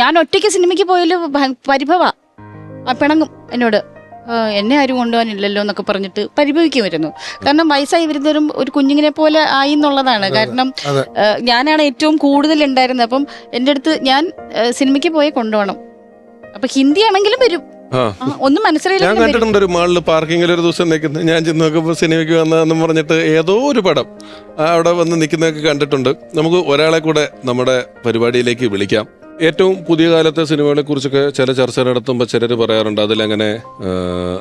ഞാൻ ഒറ്റയ്ക്ക് സിനിമയ്ക്ക് പോയാലും പരിഭവ. പിണങ്ങും എന്നോട്. എന്നെ ആരും കൊണ്ടുപോകാനില്ലല്ലോ എന്നൊക്കെ പറഞ്ഞിട്ട് പരിഭവിക്കുമായിരുന്നു. കാരണം വയസ്സായി വരുന്നവരും ഒരു കുഞ്ഞിനെ പോലെ ആയി എന്നുള്ളതാണ്. കാരണം ഞാനാണ് ഏറ്റവും കൂടുതൽ ഉണ്ടായിരുന്നത്. അപ്പം എന്റെ അടുത്ത് ഞാൻ സിനിമയ്ക്ക് പോയി കൊണ്ടുപോകണം. അപ്പൊ ഹിന്ദി ആണെങ്കിലും വരും. ഒന്നും ഞാൻ മനസ്സിലായില്ലെങ്കിൽ വരും. കണ്ടിട്ടുണ്ട് ഒരു മാളിൽ പാർക്കിങ്ങിൽ ഒരു ദിവസം നിൽക്കുന്നത് ഞാൻ ചെന്ന് നോക്കുമ്പോൾ സിനിമയ്ക്ക് വന്നതെന്ന് പറഞ്ഞിട്ട് ഏതോ ഒരു പടം അവിടെ വന്ന് നിൽക്കുന്നതൊക്കെ കണ്ടിട്ടുണ്ട്. നമുക്ക് ഒരാളെ കൂടെ നമ്മുടെ പരിപാടിയിലേക്ക് വിളിക്കാം. ഏറ്റവും പുതിയ കാലത്തെ സിനിമകളെ കുറിച്ചൊക്കെ ചില ചർച്ച നടത്തുമ്പോൾ ചിലർ പറയാറുണ്ട് അതിലങ്ങനെ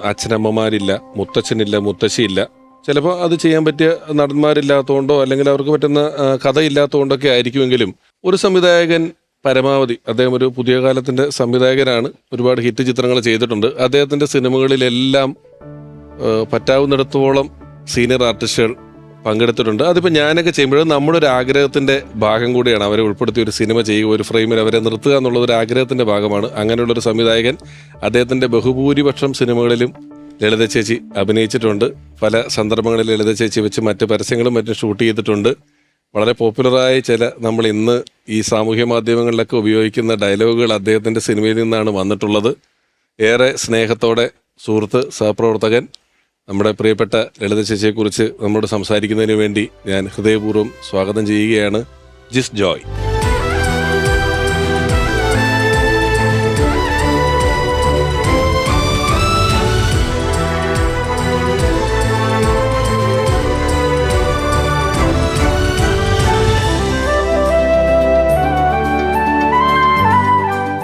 അച്ഛനമ്മമാരില്ല മുത്തച്ഛനില്ല മുത്തശ്ശിയില്ല. ചിലപ്പോൾ അത് ചെയ്യാൻ പറ്റിയ നടന്മാരില്ലാത്തതുകൊണ്ടോ അല്ലെങ്കിൽ അവർക്ക് പറ്റുന്ന കഥ കഥയില്ലാത്തതുകൊണ്ടൊക്കെ ആയിരിക്കുമെങ്കിലും ഒരു സംവിധായകൻ പരമാവധി അദ്ദേഹം ഒരു പുതിയ കാലത്തിന്റെ സംവിധായകനാണ് ഒരുപാട് ഹിറ്റ് ചിത്രങ്ങൾ ചെയ്തിട്ടുണ്ട്. അദ്ദേഹത്തിന്റെ സിനിമകളിലെല്ലാം പറ്റാവുന്നിടത്തോളം സീനിയർ ആർട്ടിസ്റ്റുകൾ പങ്കെടുത്തിട്ടുണ്ട്. അതിപ്പോൾ ഞാനൊക്കെ ചെയ്യുമ്പോഴും നമ്മുടെ ഒരു ആഗ്രഹത്തിന്റെ ഭാഗം കൂടിയാണ് അവരെ ഉൾപ്പെടുത്തി ഒരു സിനിമ ചെയ്യുക ഒരു ഫ്രെയിമിൽ അവരെ നിർത്തുക എന്നുള്ളത് ഒരു ആഗ്രഹത്തിന്റെ ഭാഗമാണ്. അങ്ങനെയുള്ളൊരു സംവിധായകൻ അദ്ദേഹത്തിന്റെ ബഹുഭൂരിപക്ഷം സിനിമകളിലും ലളിത ചേച്ചി അഭിനയിച്ചിട്ടുണ്ട്. പല സന്ദർഭങ്ങളിൽ ലളിത ചേച്ചി വെച്ച് മറ്റ് പരസ്യങ്ങളും മറ്റും ഷൂട്ട് ചെയ്തിട്ടുണ്ട്. വളരെ പോപ്പുലറായ ചില നമ്മൾ ഇന്ന് ഈ സാമൂഹ്യ മാധ്യമങ്ങളിലൊക്കെ ഉപയോഗിക്കുന്ന ഡയലോഗുകൾ അദ്ദേഹത്തിന്റെ സിനിമയിൽ നിന്നാണ് വന്നിട്ടുള്ളത്. ഏറെ സ്നേഹത്തോടെ സുഹൃത്ത് സഹപ്രവർത്തകൻ നമ്മുടെ പ്രിയപ്പെട്ട ലളിത ചേച്ചിയെക്കുറിച്ച് നമ്മോട് സംസാരിക്കുന്നതിന് വേണ്ടി ഞാൻ ഹൃദയപൂർവം സ്വാഗതം ചെയ്യുകയാണ്. ജിസ് ജോയ്.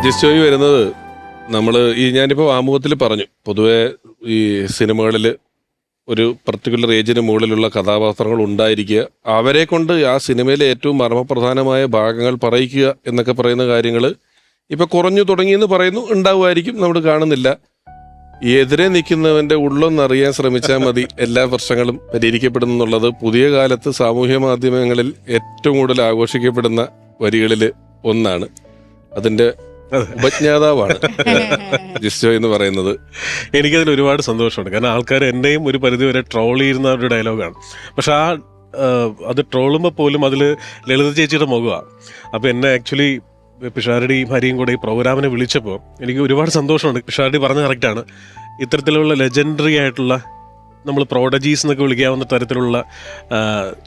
ജിസ് ജോയ് വരുന്നത് നമ്മൾ ഈ ഞാനിപ്പോൾ ആമുഖത്തിൽ പറഞ്ഞു. പൊതുവേ ഈ സിനിമകളിൽ ഒരു പർട്ടിക്കുലർ ഏജിന് മുകളിലുള്ള കഥാപാത്രങ്ങൾ ഉണ്ടായിരിക്കുക. അവരെ കൊണ്ട് ആ സിനിമയിലെ ഏറ്റവും മർമ്മപ്രധാനമായ ഭാഗങ്ങൾ പറയിക്കുക എന്നൊക്കെ പറയുന്ന കാര്യങ്ങൾ ഇപ്പൊ കുറഞ്ഞു തുടങ്ങിയെന്ന് പറയുന്നു ഉണ്ടാവുമായിരിക്കും. നമ്മൾ കാണുന്നില്ല. എതിരെ നിൽക്കുന്നവന്റെ ഉള്ളൊന്നറിയാൻ ശ്രമിച്ചാൽ മതി. എല്ലാ പ്രശ്നങ്ങളും പരിഹരിക്കപ്പെടുന്നു എന്നുള്ളത് പുതിയ കാലത്ത് സാമൂഹ്യ മാധ്യമങ്ങളിൽ ഏറ്റവും കൂടുതൽ ആഘോഷിക്കപ്പെടുന്ന വരികളിൽ ഒന്നാണ്. അതിന്റെ ഉപജ്ഞാതാവാണ്. ജിസ്റ്റോ എന്ന് പറയുന്നത്. എനിക്കതിൽ ഒരുപാട് സന്തോഷമുണ്ട്. കാരണം ആൾക്കാർ എന്നെയും ഒരു പരിധി വരെ ട്രോൾ ചെയ്യുന്ന ഒരു ഡയലോഗാണ് പക്ഷെ ആ ആ, അത് ട്രോളുമ്പോൾ പോലും അതിൽ ലളിത ചേച്ചിയുടെ മുഖമാണ് അപ്പോൾ എന്നെ ആക്ച്വലി പിഷാരടിയും ഹരിയും കൂടെ ഈ പ്രോഗ്രാമിനെ വിളിച്ചപ്പോൾ എനിക്ക് ഒരുപാട് സന്തോഷമുണ്ട്. പിഷാരടി പറഞ്ഞ കറക്റ്റാണ് ഇത്തരത്തിലുള്ള ലെജൻഡറി ആയിട്ടുള്ള നമ്മൾ പ്രോഡജീസ് എന്നൊക്കെ വിളിക്കാവുന്ന തരത്തിലുള്ള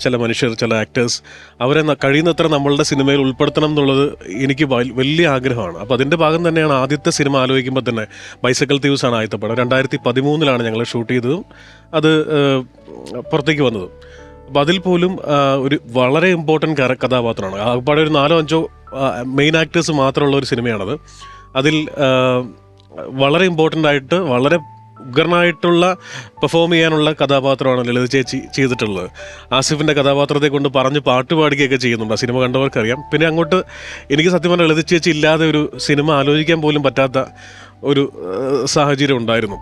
ചില മനുഷ്യർ ചില ആക്ടേഴ്സ് അവരെ കഴിയുന്നത്ര നമ്മളുടെ സിനിമയിൽ ഉൾപ്പെടുത്തണം എന്നുള്ളത് എനിക്ക് വലിയ ആഗ്രഹമാണ്. അപ്പോൾ അതിന്റെ ഭാഗം തന്നെയാണ് ആദ്യത്തെ സിനിമ ആലോചിക്കുമ്പോൾ തന്നെ ബൈസൈക്കിൾ തീവ്സ് ആണ് ആദ്യത്തെ പടം. രണ്ടായിരത്തി പതിമൂന്നിലാണ് ഞങ്ങൾ ഷൂട്ട് ചെയ്തതും അത് പുറത്തേക്ക് വന്നതും. അപ്പം അതിൽ പോലും ഒരു വളരെ ഇമ്പോർട്ടന്റ് കഥാപാത്രമാണ്. ആകപ്പാടെ ഒരു നാലോ അഞ്ചോ മെയിൻ ആക്ടേഴ്സ് മാത്രമുള്ള ഒരു സിനിമയാണത് അതിൽ വളരെ ഇമ്പോർട്ടന്റ് ആയിട്ട് വളരെ ഉഗ്രനായിട്ടുള്ള പെർഫോം ചെയ്യാനുള്ള കഥാപാത്രമാണ് ലളിത ചേച്ചി ചെയ്തിട്ടുള്ളത്. ആസിഫിന്റെ കഥാപാത്രത്തെ കൊണ്ട് പറഞ്ഞ് പാട്ട് പാടുകയൊക്കെ ചെയ്യുന്നുണ്ട്. ആ സിനിമ കണ്ടവർക്കറിയാം. പിന്നെ അങ്ങോട്ട് എനിക്ക് സത്യം പറഞ്ഞാൽ ലളിത ചേച്ചി ഇല്ലാതെ ഒരു സിനിമ ആലോചിക്കാൻ പോലും പറ്റാത്ത ഒരു സാഹചര്യം ഉണ്ടായിരുന്നു.